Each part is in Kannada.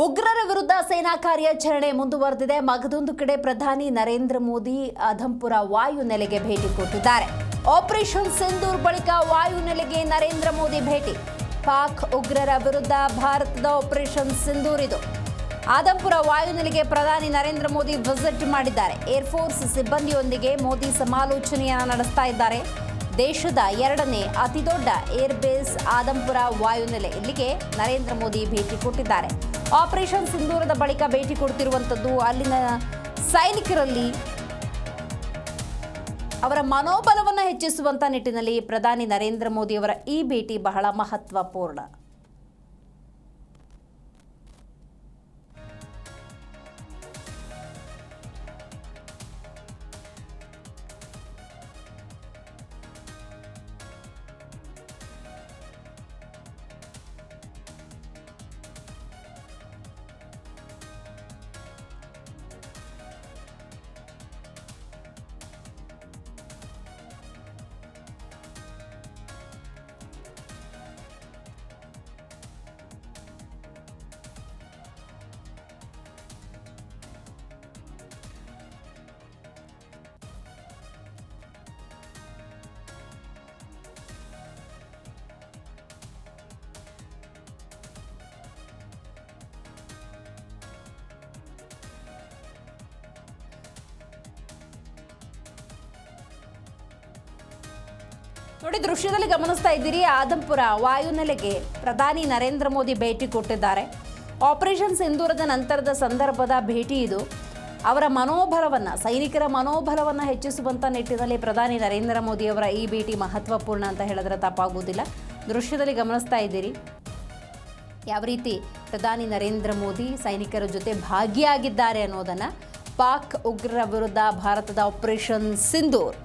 ಉಗ್ರರ ವಿರುದ್ಧ ಸೇನಾ ಕಾರ್ಯಾಚರಣೆ ಮುಂದುವರೆದಿದೆ. ಮಗದೊಂದು ಕಡೆ ಪ್ರಧಾನಿ ನರೇಂದ್ರ ಮೋದಿ ಅಧಂಪುರ ವಾಯು ನೆಲೆಗೆ ಭೇಟಿ ಕೊಟ್ಟಿದ್ದಾರೆ. ಆಪರೇಷನ್ ಸಿಂಧೂರ್ ಬಳಿಕ ವಾಯು ನೆಲೆಗೆ ನರೇಂದ್ರ ಮೋದಿ ಭೇಟಿ. ಪಾಕ್ ಉಗ್ರರ ವಿರುದ್ಧ ಭಾರತದ ಆಪರೇಷನ್ ಸಿಂಧೂರ್ ಇದು. ಆದಂಪುರ ವಾಯುನೆಲೆಗೆ ಪ್ರಧಾನಿ ನರೇಂದ್ರ ಮೋದಿ ವಿಸಿಟ್ ಮಾಡಿದ್ದಾರೆ. ಏರ್ಫೋರ್ಸ್ ಸಿಬ್ಬಂದಿಯೊಂದಿಗೆ ಮೋದಿ ಸಮಾಲೋಚನೆಯನ್ನು ನಡೆಸ್ತಾ ಇದ್ದಾರೆ. ದೇಶದ ಎರಡನೇ ಅತಿದೊಡ್ಡ ಏರ್ಬೇಸ್ ಆದಂಪುರ ವಾಯುನೆಲೆ ಇಲ್ಲಿಗೆ ನರೇಂದ್ರ ಮೋದಿ ಭೇಟಿ ಕೊಟ್ಟಿದ್ದಾರೆ. ಆಪರೇಷನ್ ಸಿಂಧೂರದ ಬಳಿಕ ಭೇಟಿ ಕೊಡ್ತಿರುವಂಥದ್ದು ಅಲ್ಲಿನ ಸೈನಿಕರಲ್ಲಿ. ಅವರ ಮನೋಬಲವನ್ನು ಹೆಚ್ಚಿಸುವಂತ ನಿಟ್ಟಿನಲ್ಲಿ ಪ್ರಧಾನಿ ನರೇಂದ್ರ ಮೋದಿ ಅವರ ಈ ಭೇಟಿ ಬಹಳ ಮಹತ್ವಪೂರ್ಣ. ನೋಡಿ, ದೃಶ್ಯದಲ್ಲಿ ಗಮನಿಸ್ತಾ ಇದ್ದೀರಿ ಆದಂಪುರ ವಾಯುನೆಲೆಗೆ ಪ್ರಧಾನಿ ನರೇಂದ್ರ ಮೋದಿ ಭೇಟಿ ಕೊಟ್ಟಿದ್ದಾರೆ. ಆಪರೇಷನ್ ಸಿಂಧೂರದ ನಂತರದ ಸಂದರ್ಭದ ಭೇಟಿ ಇದು. ಅವರ ಮನೋಬಲವನ್ನು, ಸೈನಿಕರ ಮನೋಬಲವನ್ನು ಹೆಚ್ಚಿಸುವಂಥ ನಿಟ್ಟಿನಲ್ಲಿ ಪ್ರಧಾನಿ ನರೇಂದ್ರ ಮೋದಿ ಅವರ ಈ ಭೇಟಿ ಮಹತ್ವಪೂರ್ಣ ಅಂತ ಹೇಳಿದ್ರೆ ತಪ್ಪಾಗುವುದಿಲ್ಲ. ದೃಶ್ಯದಲ್ಲಿ ಗಮನಿಸ್ತಾ ಇದ್ದೀರಿ. ಯಾವ ರೀತಿ ಪ್ರಧಾನಿ ನರೇಂದ್ರ ಮೋದಿ ಸೈನಿಕರ ಜೊತೆ ಭಾಗಿಯಾಗಿದ್ದಾರೆ ಅನ್ನೋದನ್ನು ಪಾಕ್ ಉಗ್ರರ ವಿರುದ್ಧ ಭಾರತದ ಆಪರೇಷನ್ ಸಿಂಧೂರ್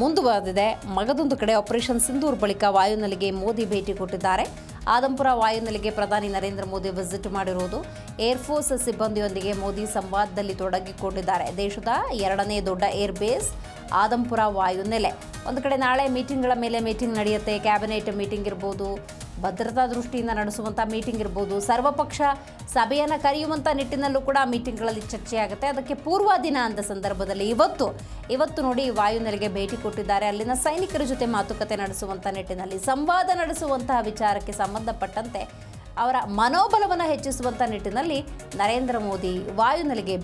ಮುಂದುವರೆದಿದೆ. ಮಗದೊಂದು ಕಡೆ ಆಪರೇಷನ್ ಸಿಂಧೂರ್ ಬಳಿಕ ವಾಯುನೆಲೆಗೆ ಮೋದಿ ಭೇಟಿ ಕೊಟ್ಟಿದ್ದಾರೆ. ಆದಂಪುರ ವಾಯುನೆಲೆಗೆ ಪ್ರಧಾನಿ ನರೇಂದ್ರ ಮೋದಿ ವಿಸಿಟ್ ಮಾಡಿರುವುದು. ಏರ್ಫೋರ್ಸ್ ಸಿಬ್ಬಂದಿಯೊಂದಿಗೆ ಮೋದಿ ಸಂವಾದದಲ್ಲಿ ತೊಡಗಿಕೊಂಡಿದ್ದಾರೆ. ದೇಶದ ಎರಡನೇ ದೊಡ್ಡ ಏರ್ ಬೇಸ್ ಆದಂಪುರ ವಾಯುನೆಲೆ. ಒಂದು ಕಡೆ ನಾಳೆ ಮೀಟಿಂಗ್ಗಳ ಮೇಲೆ ಮೀಟಿಂಗ್ ನಡೆಯುತ್ತೆ. ಕ್ಯಾಬಿನೆಟ್ ಮೀಟಿಂಗ್ ಇರ್ಬೋದು. ಭದ್ರತಾ ದೃಷ್ಟಿಯಿಂದ ನಡೆಸುವಂಥ ಮೀಟಿಂಗ್ ಇರ್ಬೋದು. ಸರ್ವಪಕ್ಷ ಸಭೆಯನ್ನು ಕರೆಯುವಂಥ ನಿಟ್ಟಿನಲ್ಲೂ ಕೂಡ ಮೀಟಿಂಗ್ಗಳಲ್ಲಿ ಚರ್ಚೆ ಆಗುತ್ತೆ ಅದಕ್ಕೆ ಪೂರ್ವ ದಿನ ಅಂದ ಸಂದರ್ಭದಲ್ಲಿ ಇವತ್ತು ಇವತ್ತು ನೋಡಿ ವಾಯುನೆಲೆಗೆ ಭೇಟಿ ಕೊಟ್ಟಿದ್ದಾರೆ. ಅಲ್ಲಿನ ಸೈನಿಕರ ಜೊತೆ ಮಾತುಕತೆ ನಡೆಸುವಂಥ ನಿಟ್ಟಿನಲ್ಲಿ ಸಂವಾದ ನಡೆಸುವಂತಹ ವಿಚಾರಕ್ಕೆ ಸಂಬಂಧಪಟ್ಟಂತೆ ಅವರ ಮನೋಬಲವನ್ನು ಹೆಚ್ಚಿಸುವಂಥ ನಿಟ್ಟಿನಲ್ಲಿ ನರೇಂದ್ರ ಮೋದಿ ವಾಯುನೆಲೆಗೆ